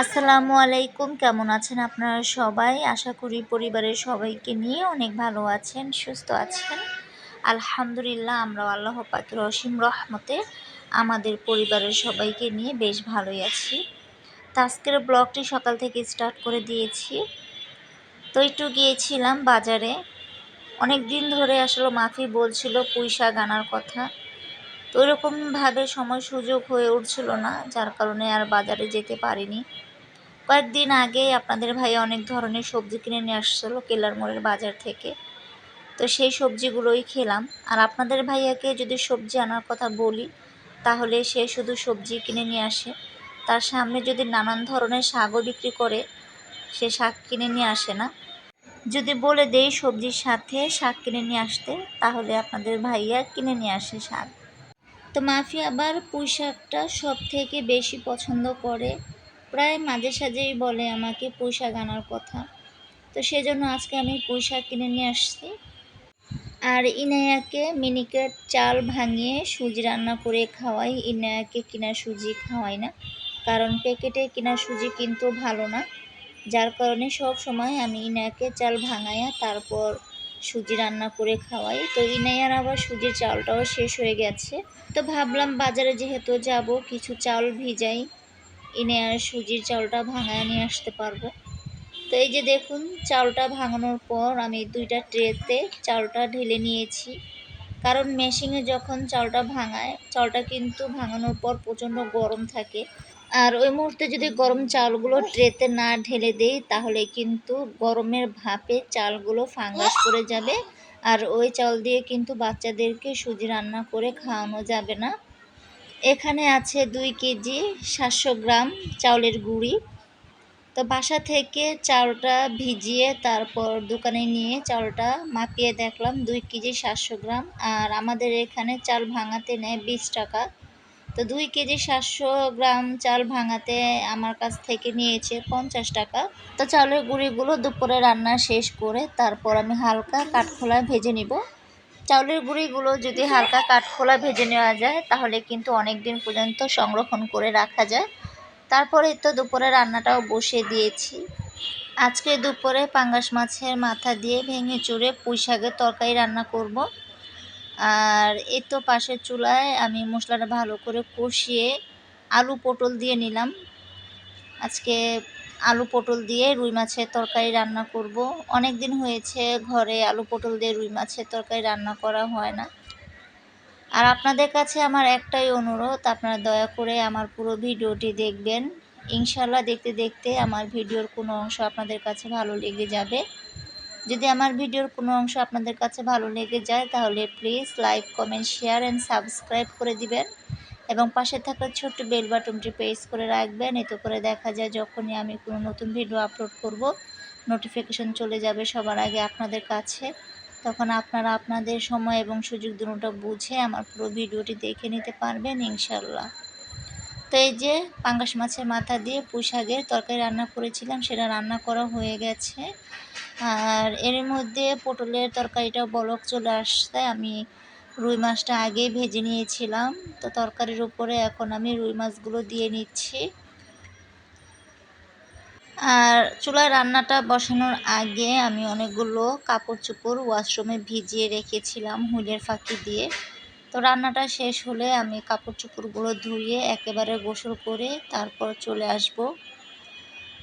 আসসালামু আলাইকুম। কেমন আছেন আপনারা সবাই? আশা করি পরিবারের সবাইকে নিয়ে অনেক ভালো আছেন, সুস্থ আছেন। আলহামদুলিল্লাহ আমরা আল্লাহ পাকের অসীম রহমতে আমাদের পরিবারের সবাইকে নিয়ে বেশ ভালোই আছি। তো আজকের ব্লগটি সকাল থেকে স্টার্ট করে দিয়েছি। তো একটু গিয়েছিলাম বাজারে। অনেক দিন ধরে আসলে মাফি বলছিল পুঁই শাক আনার কথা। তো ওইরকমভাবে সময় সুযোগ হয়ে উঠছিল না, যার কারণে আর বাজারে যেতে পারিনি। কয়েকদিন আগে আপনাদের ভাই অনেক ধরনের সবজি কিনে নিয়ে আসছিল কেলার মোড়ের বাজার থেকে। তো সেই সবজিগুলোই খেলাম। আর আপনাদের ভাইয়াকে যদি সবজি আনার কথা বলি, তাহলে সে শুধু সবজি কিনে নিয়ে আসে। তার সামনে যদি নানান ধরনের শাকও বিক্রি করে, সে শাক কিনে নিয়ে আসে না। যদি বলে দেই সবজির সাথে শাক কিনে নিয়ে আসতে, তাহলে আপনাদের ভাইয়া কিনে নিয়ে আসে শাক। তো মাফি আবার পুঁই শাকটা সব থেকে বেশি পছন্দ করে। প্রায় মাঝে সাঝেই বলে আমাকে পুঁই শাক আনার কথা। তো সেজন্য আজকে আমি পুঁই শাক কিনে নিয়ে আসছি। আর ইনায়াকে মিনিকেট চাল ভাঙিয়ে সুজি রান্না করে খাওয়াই। ইনায়াকে কিনা সুজি খাওয়াই না। কারণ প্যাকেটে কিনা সুজি কিন্তু ভালো না। যার কারণে সব সময় আমি ইনায়াকে চাল ভাঙাইয়া তারপর সুজি রান্না করে খাওয়াই। তো ইনায়ার আবার সুজির চালটাও শেষ হয়ে গেছে। তো ভাবলাম বাজারে যেহেতু যাব, কিছু চাল ভিজাই এনে আর সুজির চালটা ভাঙায় নিয়ে আসতে পারব। তো এই যে দেখুন, চালটা ভাঙানোর পর আমি দুইটা ট্রেতে চালটা ঢেলে নিয়েছি। কারণ মেশিনে যখন চালটা ভাঙায়, চালটা কিন্তু ভাঙানোর পর প্রচণ্ড গরম থাকে। আর ওই মুহূর্তে যদি গরম চালগুলো ট্রেতে না ঢেলে দেই, তাহলে কিন্তু গরমের ভাপে চালগুলো ফাঙ্গাস করে যাবে। আর ওই চাল দিয়ে কিন্তু বাচ্চাদেরকে সুজি রান্না করে খাওয়ানো যাবে না। এখানে আছে দুই কেজি সাতশো গ্রাম চাউলের গুঁড়ি। তো বাসা থেকে চালটা ভিজিয়ে তারপর দোকানে নিয়ে চালটা মাপিয়ে দেখলাম, দুই কেজি সাতশো গ্রাম। আর আমাদের এখানে চাল ভাঙাতে নেয় বিশ টাকা। তো দুই কেজি সাতশো গ্রাম চাল ভাঙাতে আমার কাছ থেকে নিয়েছে পঞ্চাশ টাকা। তো চাউলের গুঁড়িগুলো দুপুরে রান্না শেষ করে তারপর আমি হালকা কাঠখোলা ভেজে নিব। চাউলের গুঁড়িগুলো যদি হালকা কাঠখোলা ভেজে নেওয়া যায়, তাহলে কিন্তু অনেক দিন পর্যন্ত সংরক্ষণ করে রাখা যায়। তারপরে তো দুপুরে রান্নাটাও বসিয়ে দিয়েছি। আজকে দুপুরে পাঙ্গাস মাছের মাথা দিয়ে ভেঙে চুড়ে পুঁই শাকের তরকারি রান্না করব। আর এই তো পাশের চুলায় আমি মশলাটা ভালো করে কষিয়ে আলু পটল দিয়ে নিলাম। আজকে আলু পটল দিয়ে রুই মাছের তরকারি রান্না করব। অনেক দিন হয়েছে ঘরে আলু পটল দিয়ে রুই মাছের তরকারি রান্না করা হয় না। আর আপনাদের কাছে আমার একটাই অনুরোধ, আপনারা দয়া করে আমার পুরো ভিডিওটি দেখবেন। ইনশাল্লাহ দেখতে দেখতে আমার ভিডিওর কোনো অংশ আপনাদের কাছে ভালো লেগে যাবে। যদি আমার ভিডিওর কোনো অংশ আপনাদের কাছে ভালো লেগে যায়, তাহলে please like comment share and subscribe করে দিবেন। এবং পাশে থাকা ছোট্ট বেল বাটনটি প্রেস করে রাখবেন, এতে করে দেখা যায় যখনই আমি কোনো নতুন ভিডিও আপলোড করব নোটিফিকেশন চলে যাবে সবার আগে আপনাদের কাছে। তখন আপনারা আপনাদের সময় এবং সুযোগ দুটোটা বুঝে আমার পুরো ভিডিওটি দেখে নিতে পারবেন ইনশাল্লাহ তো এই যে পাঙ্গাস মাছের মাথা দিয়ে পুঁশাকের তরকারি রান্না করেছিলাম, সেটা রান্না করা হয়ে গেছে। আর এর মধ্যে পটলের তরকারিটা বলক চলে আসতে আমি রুই মাছটা আগেই ভেজে নিয়েছিলাম। তো তরকারির উপরে এখন আমি রুই মাছগুলো দিয়ে নিচ্ছি। আর চুলায় রান্নাটা বসানোর আগে আমি অনেকগুলো কাপড় চোপড় ওয়াশরুমে ভিজিয়ে রেখেছিলাম হুলের ফাঁকি দিয়ে। তো রান্নাটা শেষ হলে আমি কাপড় চোপড়গুলো ধুয়ে একেবারে গোসল করে তারপর চলে আসব।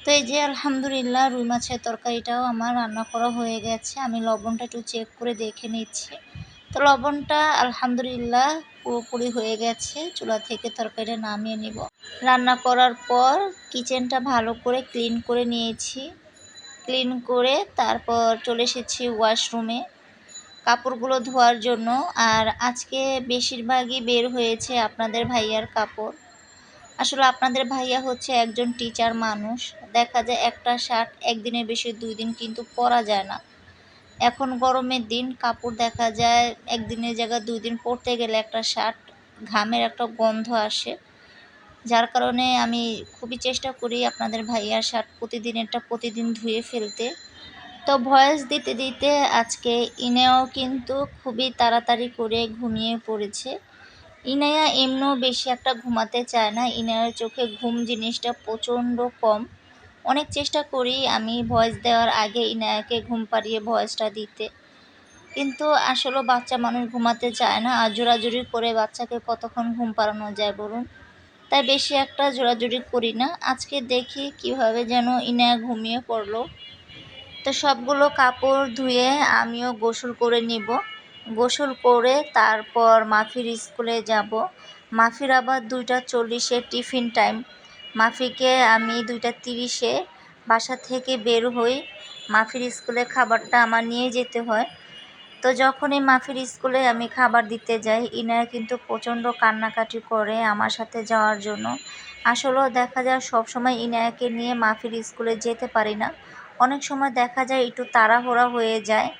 তো এই যে আলহামদুলিল্লাহ রুই মাছের তরকারিটাও আমার রান্না করা হয়ে গেছে। আমি লবণটা একটু চেক করে দেখে নিচ্ছি। তো লবণটা আলহামদুলিল্লাহ পুরোপুরি হয়ে গেছে। চুলা থেকে তরকারিটা নামিয়ে নিব। রান্না করার পর কিচেনটা ভালো করে ক্লিন করে নিয়েছি। ক্লিন করে তারপর চলে এসেছি ওয়াশরুমে কাপড়গুলো ধোয়ার জন্য। আর আজকে বেশিরভাগই বের হয়েছে আপনাদের ভাইয়ার কাপড়। আসলে আপনাদের ভাইয়া হচ্ছে একজন টিচার মানুষ। দেখা যায় একটা শার্ট একদিনের বেশি দুই দিন কিন্তু পরা যায় না। এখন গরমের দিন, কাপড় দেখা যায় একদিনের জায়গায় দুই দিন পরতে গেলে একটা শার্ট ঘামের একটা গন্ধ আসে। যার কারণে আমি খুবই চেষ্টা করি আপনাদের ভাইয়ার শার্ট প্রতিদিন প্রতিদিনেরটা প্রতিদিন ধুয়ে ফেলতে। তো ভয়েস দিতে দিতে আজকে ইনেও কিন্তু খুবই তাড়াতাড়ি করে ঘুমিয়ে পড়েছে। ইনায়া এমনিও বেশি একটা ঘুমাতে চায় না। ইনায়ার চোখে ঘুম জিনিসটা প্রচণ্ড কম। অনেক চেষ্টা করি আমি ভয়েস দেওয়ার আগে ইনায়াকে ঘুম পাড়িয়ে ভয়েসটা দিতে। কিন্তু আসলে বাচ্চা মানুষ ঘুমাতে চায় না। আর জোরাজুরি করে বাচ্চাকে কতক্ষণ ঘুম পাড়ানো যায় বলুন? তাই বেশি একটা জোরাজুরি করি না। আজকে দেখি কীভাবে যেন ইনায়া ঘুমিয়ে পড়ল। তো সবগুলো কাপড় ধুয়ে আমিও গোসল করে নিব। গোসল করে তারপর মাফির স্কুলে যাব। মাফির আবার দুইটা চল্লিশে টিফিন টাইম। মাফিকে আমি দুইটা তিরিশে বাসা থেকে বের হই। মাফির স্কুলে খাবারটা আমার নিয়ে যেতে হয়। তো যখনই মাফির স্কুলে আমি খাবার দিতে যাই, ইনারা কিন্তু প্রচণ্ড কান্নাকাটি করে আমার সাথে যাওয়ার জন্য। আসলেও দেখা যায় সবসময় ইনায়াকে নিয়ে মাফির স্কুলে যেতে পারি না। অনেক সময় দেখা যায় একটু তাড়াহুড়া হয়ে যায়।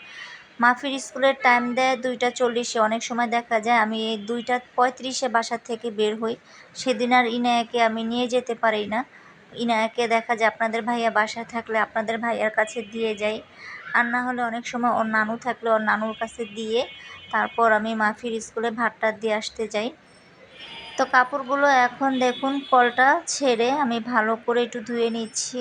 মাফির স্কুলের টাইম দেয় দুইটা চল্লিশে, অনেক সময় দেখা যায় আমি এই দুইটা পঁয়ত্রিশে বাসা থেকে বের হই। সেদিন আর ইনায়াকে আমি নিয়ে যেতে পারি না। ইনায়াকে দেখা যায় আপনাদের ভাইয়া বাসায় থাকলে আপনাদের ভাইয়ার কাছে দিয়ে যাই। আর না হলে অনেক সময় ওর নানু থাকলে ওর নানুর কাছে দিয়ে তারপর আমি মাফির স্কুলে ভাতটা দিয়ে আসতে যাই। তো কাপড়গুলো এখন দেখুন কলটা ছেড়ে আমি ভালো করে একটু ধুয়ে নিচ্ছি।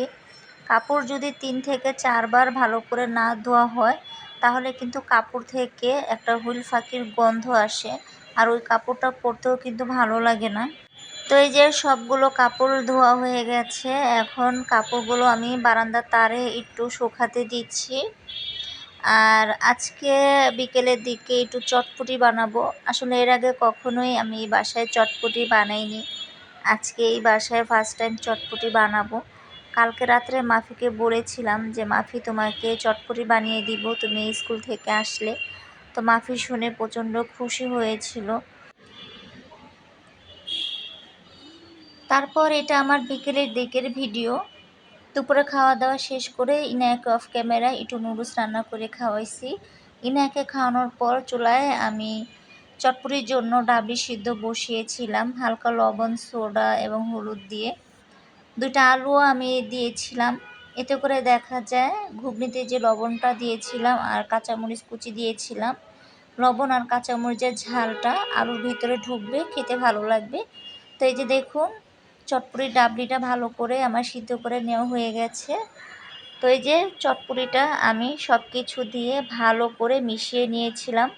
কাপড় যদি তিন থেকে চারবার ভালো করে না ধোয়া হয়, তাহলে কিন্তু কাপড় থেকে একটা হুইল ফাঁকির গন্ধ আসে। আর ওই কাপড়টা পরতেও কিন্তু ভালো লাগে না। তো এই যে সবগুলো কাপড় ধোয়া হয়ে গেছে, এখন কাপড়গুলো আমি বারান্দার তারে একটু শুকাতে দিচ্ছি। আর আজকে বিকেলের দিকে একটু চটপটি বানাবো। আসলে এর আগে কখনোই আমি বাসায় চটপটি বানাইনি। আজকে এই বাসায় ফার্স্ট টাইম চটপটি বানাবো। কালকে রাত্রে মাফিকে বলেছিলাম যে, মাফি, তোমাকে চটপটি বানিয়ে দিব, তুমি স্কুল থেকে আসলে। তো মাফি শুনে প্রচণ্ড খুশি হয়েছিল। তারপর এটা আমার বিকেলের দিকের ভিডিও। দুপুরে খাওয়া দাওয়া শেষ করে ইনায়াকে অফ ক্যামেরায় একটু নুডলস রান্না করে খাওয়াইছি। ইনায়াকে খাওয়ানোর পর চুলায় আমি চটপুরির জন্য ডাবলি সিদ্ধ বসিয়েছিলাম, হালকা লবণ, সোডা এবং হলুদ দিয়ে। দুটা আলুও আমি দিয়েছিলাম। এতে করে দেখা যায় ঘুগনিতে যে লবণটা দিয়েছিলাম আর কাঁচামরিচ কুচি দিয়েছিলাম, লবণ আর কাঁচামরিচের ঝালটা আলুর ভিতরে ঢুকবে, খেতে ভালো লাগবে। তো এই যে দেখুন চটপুরির ডাবলিটা ভালো করে আমার সিদ্ধ করে নেওয়া হয়ে গেছে। তো এই যে চটপুরিটা আমি সব কিছু দিয়ে ভালো করে মিশিয়ে নিয়েছিলাম।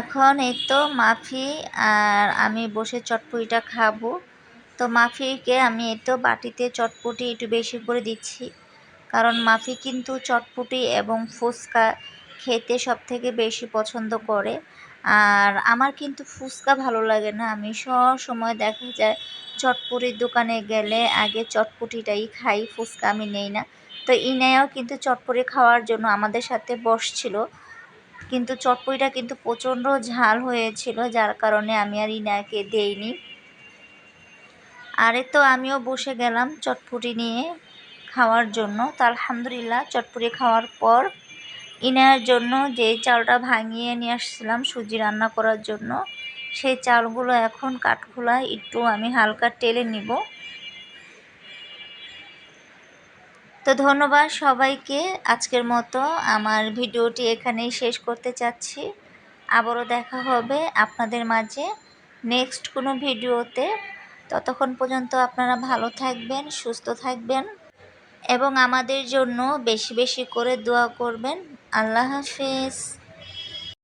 এখন এই তো মাফি আর আমি বসে চটপুরিটা খাব। তো মাফিকে আমি এই তো বাটিতে চটপুটি একটু বেশি করে দিচ্ছি। কারণ মাফি কিন্তু চটপুটি এবং ফুচকা খেতে সব থেকে বেশি পছন্দ করে। আর আমার কিন্তু ফুচকা ভালো লাগে না। আমি সব সময় দেখা যায় চটপুরির দোকানে গেলে আগে চটপুটিটাই খাই, ফুচকা আমি নেই না। তো ইনায়াও কিন্তু চটপুরি খাওয়ার জন্য আমাদের সাথে বসছিল। কিন্তু চটপুরিটা কিন্তু প্রচণ্ড ঝাল হয়েছিল, যার কারণে আমি আর ইনায়াকে দেইনি। আরে তো আমিও বসে গেলাম চটপুটি নিয়ে খাওয়ার জন্য। তো আলহামদুলিল্লাহ চটপুরি খাওয়ার পর ইনার জন্য যে চালটা ভাঙিয়ে নিয়ে আসছিলাম সুজি রান্না করার জন্য, সেই চালগুলো এখন কাঠখোলায় একটু আমি হালকা টেলে নিব। তো ধন্যবাদ সবাইকে, আজকের মতো আমার ভিডিওটি এখানেই শেষ করতে চাচ্ছি। আবারও দেখা হবে আপনাদের মাঝে নেক্সট কোনো ভিডিওতে। ততক্ষণ পর্যন্ত আপনারা ভালো থাকবেন, সুস্থ থাকবেন এবং আমাদের জন্য বেশি বেশি করে দোয়া করবেন। আল্লাহ হাফেজ।